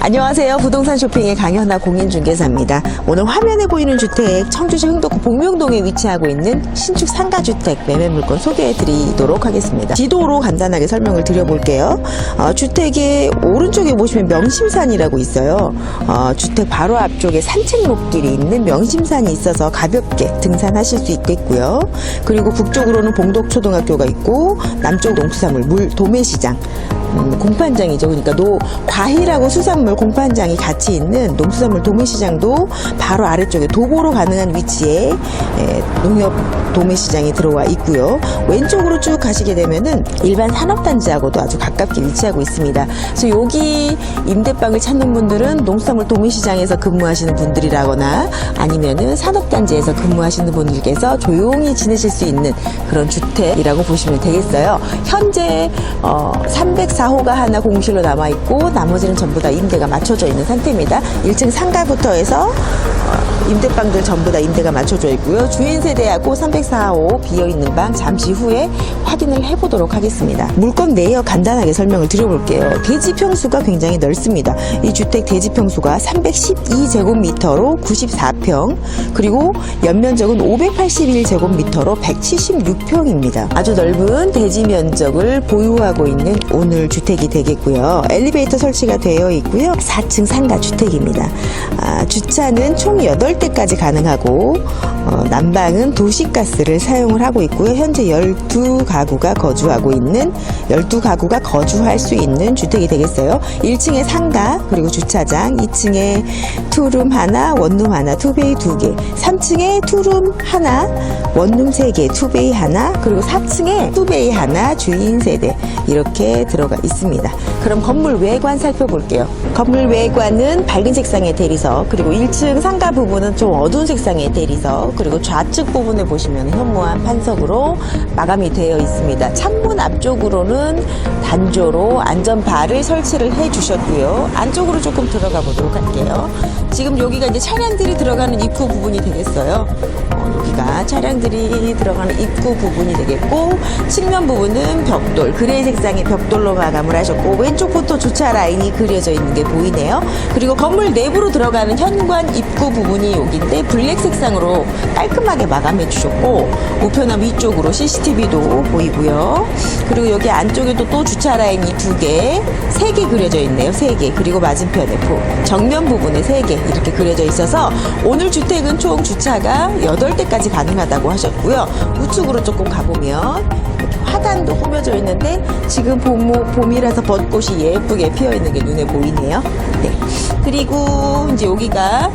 안녕하세요. 부동산 쇼핑의 강현아 공인중개사입니다. 오늘 화면에 보이는 주택 청주시 흥덕구 복명동에 위치하고 있는 신축 상가주택 매매 물건 소개해 드리도록 하겠습니다. 지도로 간단하게 설명을 드려볼게요. 어, 주택의 오른쪽에 보시면 명심산이라고 있어요. 어, 주택 바로 앞쪽에 산책로길이 있는 명심산이 있어서 가볍게 등산하실 수 있겠고요. 그리고 북쪽으로는 봉덕초등학교가 있고 남쪽 농수산물 물 도매시장 음, 공판장이죠. 그러니까 노 과일하고 수산물 공판장이 같이 있는 농수산물 도매시장도 바로 아래쪽에 도보로 가능한 위치에 에, 농협 도매시장이 들어와 있고요. 왼쪽으로 쭉 가시게 되면은 일반 산업단지하고도 아주 가깝게 위치하고 있습니다. 그래서 여기 임대방을 찾는 분들은 농수산물 도매시장에서 근무하시는 분들이라거나 아니면은 산업단지에서 근무하시는 분들께서 조용히 지내실 수 있는 그런 주택이라고 보시면 되겠어요. 현재 어, 304호가 하나 공실로 남아 있고 나머지는 전부 다 임대 가 맞춰져 있는 상태입니다. 1층 상가부터 해서 어, 임대방들 전부 다 임대가 맞춰져 있고요. 주인 세대하고 304호 비어 있는 방 잠시 후에 확인을 해보도록 하겠습니다. 물건 내역 간단하게 설명을 드려볼게요. 대지 평수가 굉장히 넓습니다. 이 주택 대지 평수가 312제곱미터로 94평 그리고 연면적은 581제곱미터로 176평입니다. 아주 넓은 대지 면적을 보유하고 있는 오늘 주택이 되겠고요. 엘리베이터 설치가 되어 있고요. 4층 상가 주택입니다. 아, 주차는 총 8 대까지 가능하고 어, 난방은 도시가스를 사용을 하고 있고요. 현재 12가구가 거주하고 있는 12가구가 거주할 수 있는 주택이 되겠어요. 1층에 상가 그리고 주차장, 2층에 투룸 하나, 원룸 하나, 투베이 두 개, 3층에 투룸 하나, 원룸 세 개, 투베이 하나, 그리고 4층에 투베이 하나, 주인 세대 이렇게 들어가 있습니다. 그럼 건물 외관 살펴볼게요. 건물 외관은 밝은 색상의 대리석, 그리고 1층 상가 부분은 좀 어두운 색상의 대리석, 그리고 좌측 부분에 보시면 현무암 판석으로 마감이 되어 있습니다. 창문 앞쪽으로는 단조로 안전바를 설치를 해 주셨고요. 안쪽으로 조금 들어가 보도록 할게요. 지금 여기가 이제 차량들이 들어가는 입구 부분이 되겠어요. 어, 여기가 차량들이 들어가는 입구 부분이 되겠고 측면 부분은 벽돌 그레이 색상의 벽돌로 마감을 하셨고 왼쪽부터 주차 라인이 그려져 있는 게 보이네요. 그리고 건물 내부로 들어가는 현관 입구 부분이 여기인데 블랙 색상으로 깔끔하게 마감해 주셨고 우편함 위쪽으로 CCTV도 보이고요. 그리고 여기 안쪽에도 또 주차 라인이 두 개, 세 개 그려져 있네요. 세 개. 그리고 맞은편에 부- 정면 부분에 세 개 이렇게 그려져 있어서 오늘 주택은 총 주차가 8 대까지 가능하다고 하셨고요. 우측으로 조금 가보면 화단도 꾸며져 있는데 지금 봄, 봄이라서 벚꽃이 예쁘게 피어 있는 게 눈에 보이네요. 네. 그리고 이제 여기가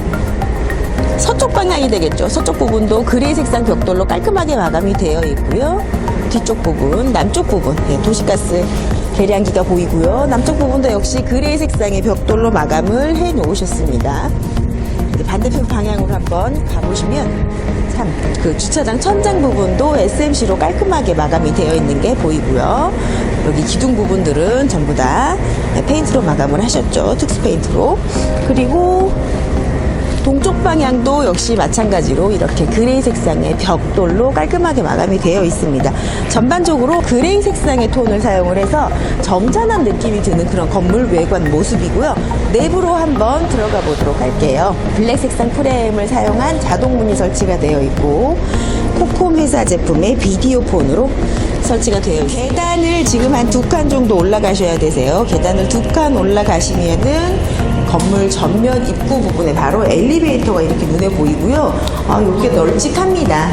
서쪽 방향이 되겠죠. 서쪽 부분도 그레이 색상 벽돌로 깔끔하게 마감이 되어 있고요. 뒤쪽 부분, 남쪽 부분, 예, 도시가스 계량기가 보이고요. 남쪽 부분도 역시 그레이 색상의 벽돌로 마감을 해 놓으셨습니다. 반대편 방향으로 한번 가보시면 참 그 주차장 천장 부분도 SMC로 깔끔하게 마감이 되어 있는 게 보이고요. 여기 기둥 부분들은 전부 다 페인트로 마감을 하셨죠. 특수 페인트로. 그리고 동쪽 방향도 역시 마찬가지로 이렇게 그레이 색상의 벽돌로 깔끔하게 마감이 되어 있습니다. 전반적으로 그레이 색상의 톤을 사용을 해서 점잖한 느낌이 드는 그런 건물 외관 모습이고요. 내부로 한번 들어가 보도록 할게요. 블랙 색상 프레임을 사용한 자동 문이 설치가 되어 있고 코콤 회사 제품의 비디오 폰으로 설치가 되어 있습니다. 계단을 지금 한 두 칸 정도 올라가셔야 되세요. 계단을 두 칸 올라가시면은 건물 전면 입구 부분에 바로 엘리베이터가 이렇게 눈에 보이고요. 아, 이게 널찍합니다.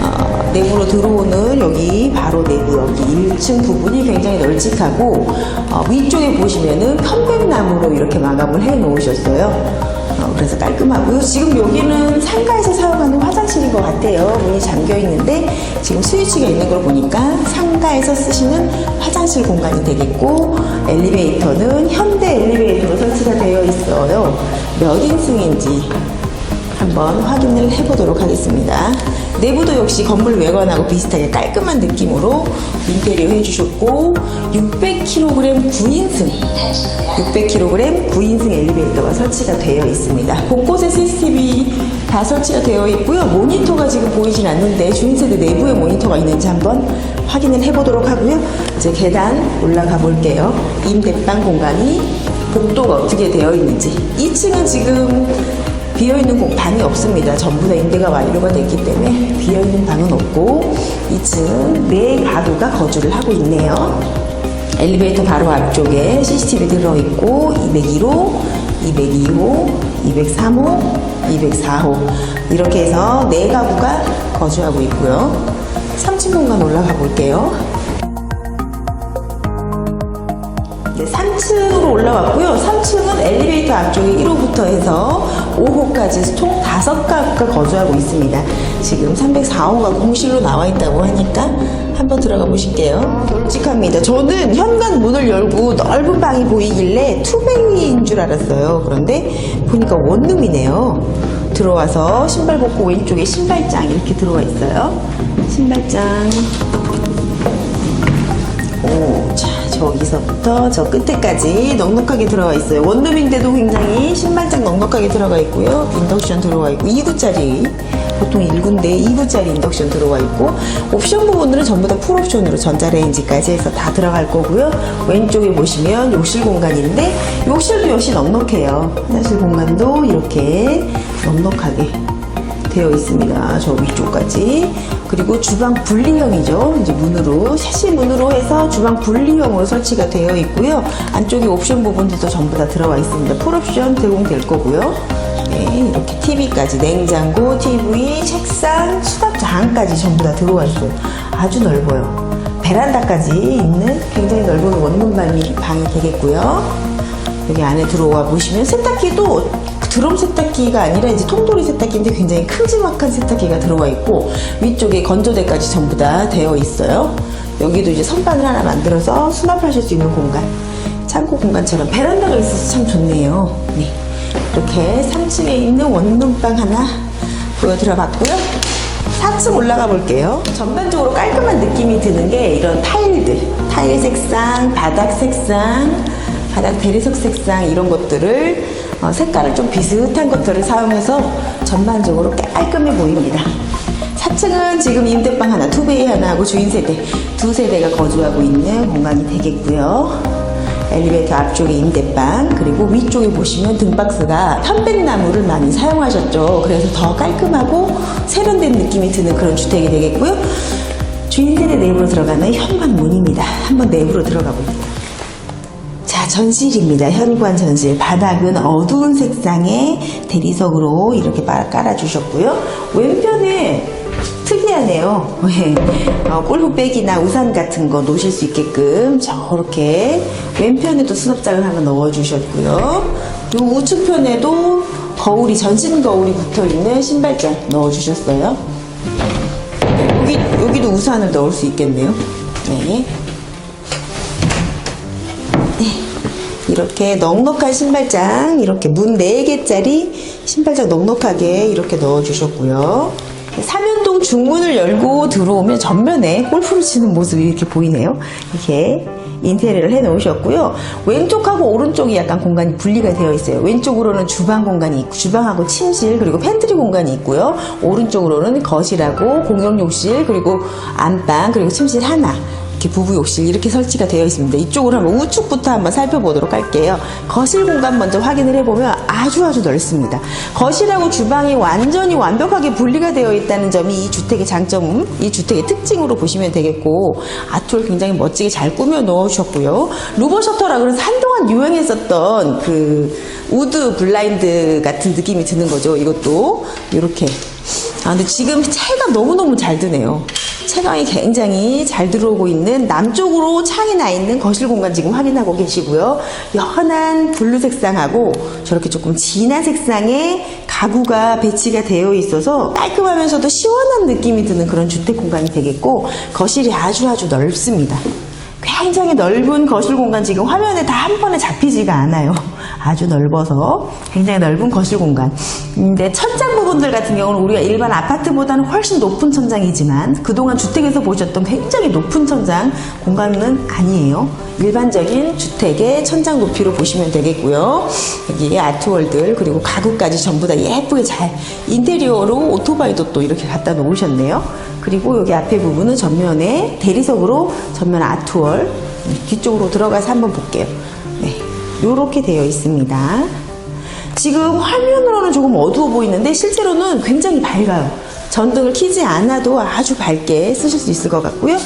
어, 내부로 들어오는 여기 바로 내부 여기 1층 부분이 굉장히 널찍하고 어, 위쪽에 보시면은 편백나무로 이렇게 마감을 해 놓으셨어요. 어, 그래서 깔끔하고요. 지금 여기는 상가에서 사용하는 화장실인 것 같아요. 문이 잠겨 있는데 지금 스위치가 있는 걸 보니까 상가에서 쓰시는 화장실 공간이 되겠고 엘리베이터는 현대 엘리베이터로 설치가 되어 있어요. 몇 인승인지 한번 확인을 해보도록 하겠습니다. 내부도 역시 건물 외관하고 비슷하게 깔끔한 느낌으로 인테리어 해주셨고 600kg 9인승 600kg 9인승 엘리베이터가 설치가 되어 있습니다. 곳곳에 CCTV 다 설치가 되어 있고요. 모니터가 지금 보이진 않는데 주인세대 내부에 모니터가 있는지 한번 확인을 해보도록 하고요. 이제 계단 올라가 볼게요. 임대방 공간이 복도가 어떻게 되어 있는지 2층은 지금 비어있는 공- 방이 없습니다. 전부 다 임대가 완료가 됐기 때문에 비어있는 방은 없고 2층은 네 가구가 거주를 하고 있네요. 엘리베이터 바로 앞쪽에 CCTV 들어있고 202호, 202호, 203호, 204호 이렇게 해서 네 가구가 거주하고 있고요. 3층 공간 올라가 볼게요. 네, 3층으로 올라왔고요. 3층은 엘리베이터 앞쪽에 1호부터 해서 5호까지 총 5가구가 거주하고 있습니다. 지금 304호가 공실로 나와 있다고 하니까 한번 들어가 보실게요. 솔직합니다. 저는 현관 문을 열고 넓은 방이 보이길래 투베이인 줄 알았어요. 그런데 보니까 원룸이네요. 들어와서 신발 벗고 왼쪽에 신발장 이렇게 들어와 있어요. 신발장 오, 자, 저기서부터 저 끝에까지 넉넉하게 들어가 있어요. 원룸인데도 굉장히 신발장 넉넉하게 들어가 있고요. 인덕션 들어가 있고, 2구짜리. 보통 1구인데 2구짜리 인덕션 들어가 있고, 옵션 부분들은 전부 다 풀옵션으로 전자레인지까지 해서 다 들어갈 거고요. 왼쪽에 보시면 욕실 공간인데, 욕실도 역시 넉넉해요. 화장실 공간도 이렇게 넉넉하게 되어 있습니다. 저 위쪽까지. 그리고 주방 분리형이죠. 이제 문으로, 셋이 문으로 해서 주방 분리형으로 설치가 되어 있고요. 안쪽에 옵션 부분들도 전부 다 들어와 있습니다. 풀옵션 제공될 거고요. 네, 이렇게 TV까지, 냉장고, TV, 책상, 수납장까지 전부 다 들어와 있어요. 아주 넓어요. 베란다까지 있는 굉장히 넓은 원룸 방이, 방이 되겠고요. 여기 안에 들어와 보시면 세탁기도 드럼 세탁기가 아니라 이제 통돌이 세탁기인데 굉장히 큼지막한 세탁기가 들어가 있고 위쪽에 건조대까지 전부 다 되어 있어요. 여기도 이제 선반을 하나 만들어서 수납하실 수 있는 공간. 창고 공간처럼 베란다가 있어서 참 좋네요. 네. 이렇게 3층에 있는 원룸방 하나 보여드려 봤고요. 4층 올라가 볼게요. 전반적으로 깔끔한 느낌이 드는 게 이런 타일들, 타일 색상, 바닥 색상, 바닥 대리석 색상 이런 것들을 어, 색깔을 좀 비슷한 것들을 사용해서 전반적으로 깔끔해 보입니다. 4층은 지금 임대방 하나, 투베이 하나 하고 주인 세대 두 세대가 거주하고 있는 공간이 되겠고요. 엘리베이터 앞쪽에 임대방 그리고 위쪽에 보시면 등박스가 편백나무를 많이 사용하셨죠. 그래서 더 깔끔하고 세련된 느낌이 드는 그런 주택이 되겠고요. 주인 세대 내부로 들어가는 현관 문입니다. 한번 내부로 들어가 볼게요. 자, 전실입니다. 현관 전실. 바닥은 어두운 색상의 대리석으로 이렇게 바- 깔아주셨고요. 왼편에 특이하네요. 네. 어, 골프백이나 우산 같은 거 놓으실 수 있게끔 저렇게 왼편에도 수납장을 하나 넣어주셨고요. 요 우측편에도 거울이, 전신 거울이 붙어 있는 신발장 넣어주셨어요. 여기, 여기도 우산을 넣을 수 있겠네요. 네. 이렇게 넉넉한 신발장 이렇게 문 4개짜리 신발장 넉넉하게 이렇게 넣어 주셨고요. 삼연동 중문을 열고 들어오면 전면에 골프를 치는 모습이 이렇게 보이네요. 이렇게 인테리어를 해 놓으셨고요. 왼쪽하고 오른쪽이 약간 공간이 분리가 되어 있어요. 왼쪽으로는 주방 공간이 있고, 주방하고 침실, 그리고 팬트리 공간이 있고요. 오른쪽으로는 거실하고 공용 욕실, 그리고 안방, 그리고 침실 하나. 이렇게 부부 욕실 이렇게 설치가 되어 있습니다. 이쪽으로 한번 우측부터 한번 살펴보도록 할게요. 거실 공간 먼저 확인을 해보면 아주 아주 넓습니다. 거실하고 주방이 완전히 완벽하게 분리가 되어 있다는 점이 이 주택의 장점, 이 주택의 특징으로 보시면 되겠고 아트월 굉장히 멋지게 잘 꾸며 넣으셨고요. 루버 셔터라 그래서 한동안 유행했었던 그 우드 블라인드 같은 느낌이 드는 거죠. 이것도 이렇게. 아 근데 지금 채가 너무너무 잘 드네요. 채광이 굉장히 잘 들어오고 있는 남쪽으로 창이 나 있는 거실 공간 지금 확인하고 계시고요. 연한 블루 색상하고 저렇게 조금 진한 색상의 가구가 배치가 되어 있어서 깔끔하면서도 시원한 느낌이 드는 그런 주택 공간이 되겠고 거실이 아주 아주 넓습니다. 굉장히 넓은 거실 공간 지금 화면에 다 한 번에 잡히지가 않아요. 아주 넓어서 굉장히 넓은 거실 공간. 근데 천장 부분들 같은 경우는 우리가 일반 아파트보다는 훨씬 높은 천장이지만 그동안 주택에서 보셨던 굉장히 높은 천장 공간은 아니에요. 일반적인 주택의 천장 높이로 보시면 되겠고요. 여기에 아트월들 그리고 가구까지 전부 다 예쁘게 잘 인테리어로 오토바이도 또 이렇게 갖다 놓으셨네요. 그리고 여기 앞에 부분은 전면에 대리석으로 전면 아트월 뒤쪽으로 들어가서 한번 볼게요. 네. 이렇게 되어 있습니다. 지금 화면으로는 조금 어두워 보이는데 실제로는 굉장히 밝아요. 전등을 켜지 않아도 아주 밝게 쓰실 수 있을 것 같고요.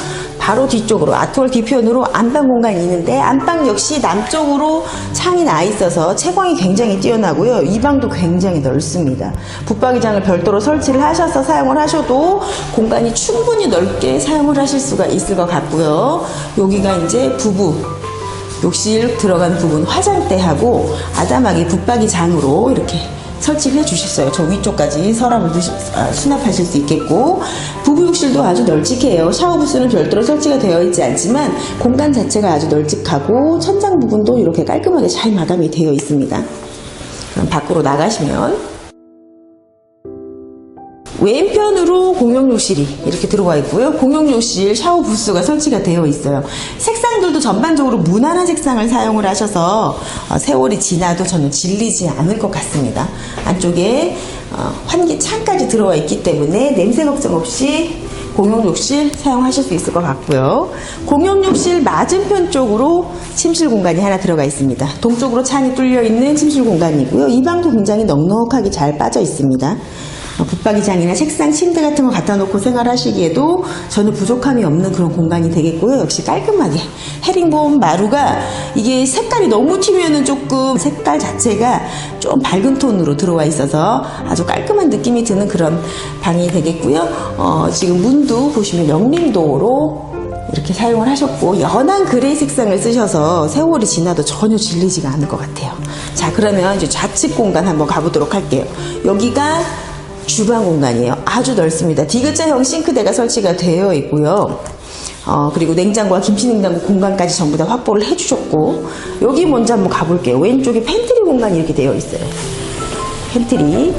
바로 뒤쪽으로 아트월 뒤편으로 안방 공간이 있는데 안방 역시 남쪽으로 창이 나 있어서 채광이 굉장히 뛰어나고요. 이 방도 굉장히 넓습니다. 붙박이장을 별도로 설치를 하셔서 사용을 하셔도 공간이 충분히 넓게 사용을 하실 수가 있을 것 같고요. 여기가 이제 부부 욕실 들어간 부분 화장대하고 아담하게 붙박이장으로 이렇게 설치를 해주셨어요. 저 위쪽까지 서랍을 넣으시- 아, 수납하실 수 있겠고 부부 욕실도 아주 널찍해요. 샤워 부스는 별도로 설치가 되어 있지 않지만 공간 자체가 아주 널찍하고 천장 부분도 이렇게 깔끔하게 잘 마감이 되어 있습니다. 그럼 밖으로 나가시면 왼편으로 공용욕실이 이렇게 들어와 있고요. 공용욕실 샤워 부스가 설치가 되어 있어요. 색상들도 전반적으로 무난한 색상을 사용을 하셔서 어, 세월이 지나도 저는 질리지 않을 것 같습니다. 안쪽에 어, 환기 창까지 들어와 있기 때문에 냄새 걱정 없이 공용욕실 사용하실 수 있을 것 같고요. 공용욕실 맞은편 쪽으로 침실 공간이 하나 들어가 있습니다. 동쪽으로 창이 뚫려 있는 침실 공간이고요. 이 방도 굉장히 넉넉하게 잘 빠져 있습니다. 어, 붙박이장이나 책상, 침대 같은 거 갖다 놓고 생활하시기에도 전혀 부족함이 없는 그런 공간이 되겠고요. 역시 깔끔하게 헤링본 마루가 이게 색깔이 너무 튀면은 조금 색깔 자체가 좀 밝은 톤으로 들어와 있어서 아주 깔끔한 느낌이 드는 그런 방이 되겠고요. 어, 지금 문도 보시면 영림도로 이렇게 사용을 하셨고 연한 그레이 색상을 쓰셔서 세월이 지나도 전혀 질리지가 않을 것 같아요. 자 그러면 이제 좌측 공간 한번 가보도록 할게요. 여기가 주방 공간이에요. 아주 넓습니다. 디귿자형 싱크대가 설치가 되어 있고요. 어, 그리고 냉장고와 김치냉장고 공간까지 전부 다 확보를 해주셨고 여기 먼저 한번 가볼게요. 왼쪽에 팬트리 공간이 이렇게 되어 있어요. 팬트리.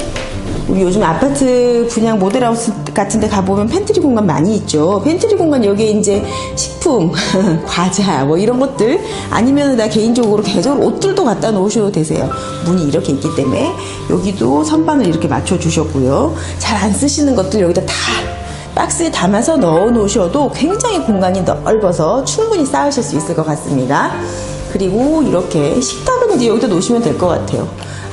우리 요즘 아파트 분양 모델하우스 같은 데 가보면 팬트리 공간 많이 있죠. 팬트리 공간 여기에 이제 식품, 과자 뭐 이런 것들 아니면 나 개인적으로 계절 옷들도 갖다 놓으셔도 되세요. 문이 이렇게 있기 때문에 여기도 선반을 이렇게 맞춰 주셨고요. 잘 안 쓰시는 것들 여기다 다 박스에 담아서 넣어 놓으셔도 굉장히 공간이 넓어서 충분히 쌓으실 수 있을 것 같습니다. 그리고 이렇게 식탁은 이제 여기다 놓으시면 될 것 같아요.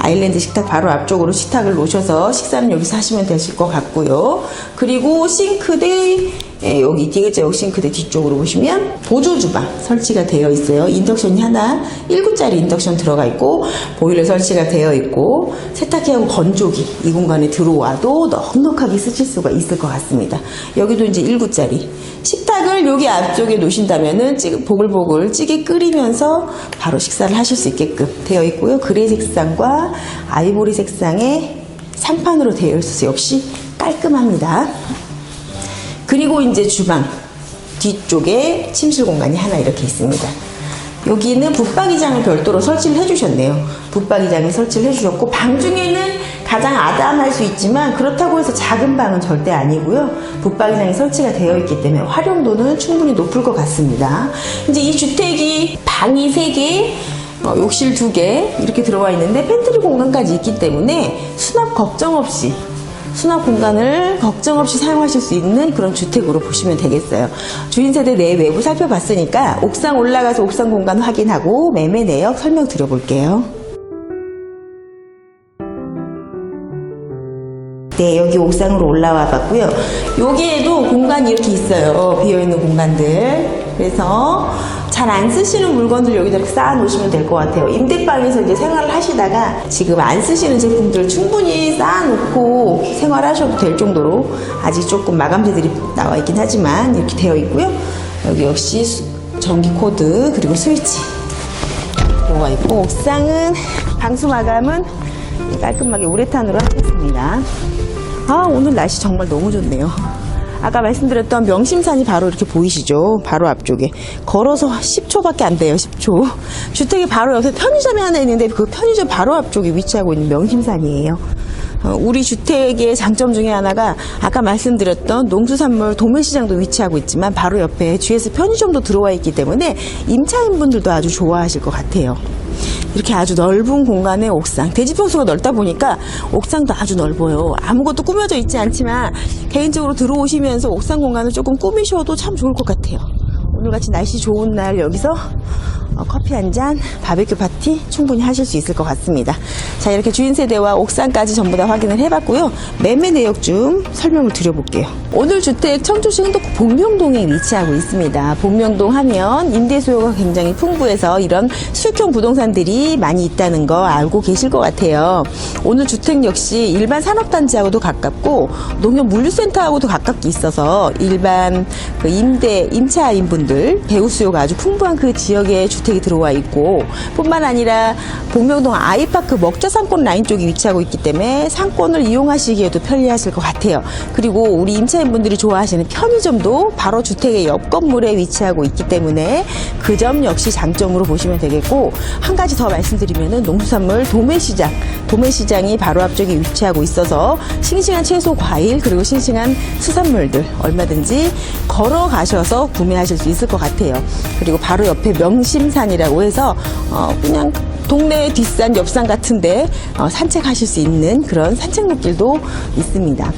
아일랜드 식탁 바로 앞쪽으로 식탁을 놓으셔서 식사는 여기서 하시면 되실 것 같고요. 그리고 싱크대 예, 여기 디귿자역 싱크대 뒤쪽으로 보시면 보조 주방 설치가 되어 있어요. 인덕션이 하나 1구짜리 인덕션 들어가 있고 보일러 설치가 되어 있고 세탁기하고 건조기 이 공간에 들어와도 넉넉하게 쓰실 수가 있을 것 같습니다. 여기도 이제 1구짜리 식탁을 여기 앞쪽에 놓으신다면은 보글보글 찌개 끓이면서 바로 식사를 하실 수 있게끔 되어 있고요. 그레이 색상과 아이보리 색상의 상판으로 되어 있어서 역시 깔끔합니다. 그리고 이제 주방 뒤쪽에 침실 공간이 하나 이렇게 있습니다. 여기는 붙박이장을 별도로 설치를 해주셨네요. 붙박이장에 설치를 해주셨고 방 중에는 가장 아담할 수 있지만 그렇다고 해서 작은 방은 절대 아니고요. 붙박이장이 설치가 되어 있기 때문에 활용도는 충분히 높을 것 같습니다. 이제 이 주택이 방이 3개, 어, 욕실 2개 이렇게 들어와 있는데 팬트리 공간까지 있기 때문에 수납 걱정 없이 수납 공간을 걱정 없이 사용하실 수 있는 그런 주택으로 보시면 되겠어요. 주인 세대 내 외부 살펴봤으니까 옥상 올라가서 옥상 공간 확인하고 매매 내역 설명 드려볼게요. 네, 여기 옥상으로 올라와 봤고요. 여기에도 공간이 이렇게 있어요. 비어있는 공간들. 그래서 잘 안 쓰시는 물건들 여기다 쌓아 놓으시면 될 것 같아요. 임대방에서 이제 생활을 하시다가 지금 안 쓰시는 제품들 충분히 쌓아 놓고 생활하셔도 될 정도로 아직 조금 마감재들이 나와 있긴 하지만 이렇게 되어 있고요. 여기 역시 수- 전기 코드 그리고 스위치 들어가 있고 옥상은 방수 마감은 깔끔하게 우레탄으로 하겠습니다. 아 오늘 날씨 정말 너무 좋네요. 아까 말씀드렸던 명심산이 바로 이렇게 보이시죠? 바로 앞쪽에 걸어서 10초밖에 안 돼요. 10초. 주택이 바로 옆에 편의점이 하나 있는데 그 편의점 바로 앞쪽에 위치하고 있는 명심산이에요. 어, 우리 주택의 장점 중에 하나가 아까 말씀드렸던 농수산물 도매시장도 위치하고 있지만 바로 옆에 GS 편의점도 들어와 있기 때문에 임차인분들도 아주 좋아하실 것 같아요. 이렇게 아주 넓은 공간의 옥상. 대지 평수가 넓다 보니까 옥상도 아주 넓어요. 아무것도 꾸며져 있지 않지만 개인적으로 들어오시면서 옥상 공간을 조금 꾸미셔도 참 좋을 것 같아요. 오늘같이 날씨 좋은 날 여기서 어, 커피 한 잔, 바베큐 파티 충분히 하실 수 있을 것 같습니다. 자, 이렇게 주인 세대와 옥상까지 전부 다 확인을 해봤고요. 매매 내역 좀 설명을 드려볼게요. 오늘 주택 청주시 흥덕구 복명동에 위치하고 있습니다. 복명동 하면 임대 수요가 굉장히 풍부해서 이런 수익형 부동산들이 많이 있다는 거 알고 계실 것 같아요. 오늘 주택 역시 일반 산업단지하고도 가깝고 농협 물류센터하고도 가깝게 있어서 일반 그 임대 임차인 분들 배우 수요가 아주 풍부한 그 지역에 주택 이 들어와 있고 뿐만 아니라 복명동 아이파크 먹자 상권 라인 쪽에 위치하고 있기 때문에 상권을 이용하시기에도 편리하실 것 같아요. 그리고 우리 임차인 분들이 좋아하시는 편의점도 바로 주택의 옆 건물에 위치하고 있기 때문에 그 점 역시 장점으로 보시면 되겠고 한 가지 더 말씀드리면은 농수산물 도매시장 도매시장이 바로 앞쪽에 위치하고 있어서 싱싱한 채소 과일 그리고 싱싱한 수산물들 얼마든지 걸어가셔서 구매하실 수 있을 것 같아요. 그리고 바로 옆에 명심 산이라고 해서 어 그냥 동네 뒷산 옆산 같은데 어 산책하실 수 있는 그런 산책로길도 있습니다.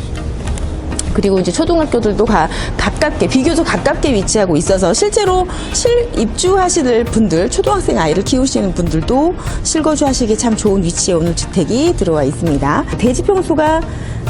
그리고 이제 초등학교들도 가, 가깝게 비교적 가깝게 위치하고 있어서 실제로 실 입주하실 분들 초등학생 아이를 키우시는 분들도 실거주하시기에 참 좋은 위치에 오늘 주택이 들어와 있습니다. 대지 평수가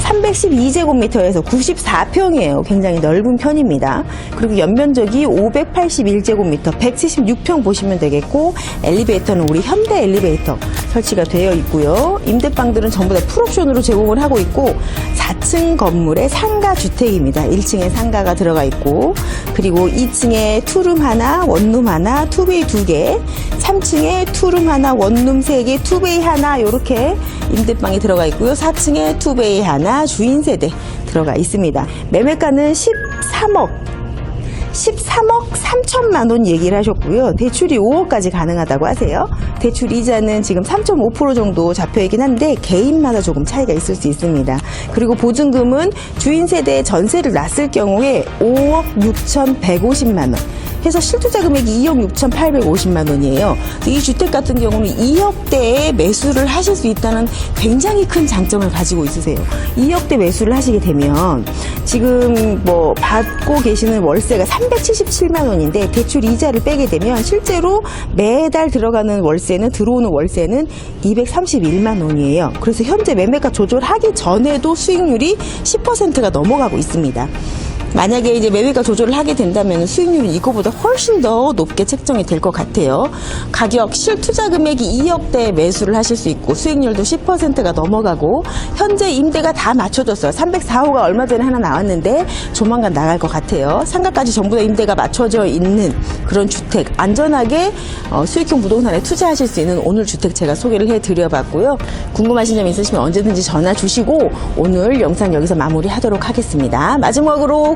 312제곱미터에서 94평이에요. 굉장히 넓은 편입니다. 그리고 연면적이 581제곱미터, 176평 보시면 되겠고 엘리베이터는 우리 현대 엘리베이터 설치가 되어 있고요. 임대방들은 전부 다 풀옵션으로 제공을 하고 있고 4층 건물의 상가 주택입니다. 1층에 상가가 들어가 있고 그리고 2층에 투룸 하나, 원룸 하나, 투베이 두 개, 3층에 투룸 하나, 원룸 세 개, 투베이 하나 이렇게 임대방이 들어가 있고요. 4층에 투베이 하나, 주인 세대 들어가 있습니다. 매매가는 13억 13억 3천만 원 얘기를 하셨고요. 대출이 5억까지 가능하다고 하세요. 대출 이자는 지금 3.5% 정도 잡혀 있긴 한데 개인마다 조금 차이가 있을 수 있습니다. 그리고 보증금은 주인 세대에 전세를 놨을 경우에 5억 6,150만 원. 해서 실투자 금액이 2억 6,850만 원이에요. 이 주택 같은 경우는 2억대에 매수를 하실 수 있다는 굉장히 큰 장점을 가지고 있으세요. 2억대 매수를 하시게 되면 지금 뭐 받고 계시는 월세가 377만 원인데 대출 이자를 빼게 되면 실제로 매달 들어가는 월세는 들어오는 월세는 231만 원이에요. 그래서 현재 매매가 조절하기 전에도 수익률이 10%가 넘어가고 있습니다. 만약에 이제 매매가 조절을 하게 된다면 수익률은 이거보다 훨씬 더 높게 책정이 될 것 같아요. 가격 실투자 금액이 2억대 매수를 하실 수 있고 수익률도 10%가 넘어가고 현재 임대가 다 맞춰졌어요. 304호가 얼마 전에 하나 나왔는데 조만간 나갈 것 같아요. 상가까지 전부 다 임대가 맞춰져 있는 그런 주택 안전하게 어, 수익형 부동산에 투자하실 수 있는 오늘 주택 제가 소개를 해드려봤고요. 궁금하신 점 있으시면 언제든지 전화 주시고 오늘 영상 여기서 마무리하도록 하겠습니다. 마지막으로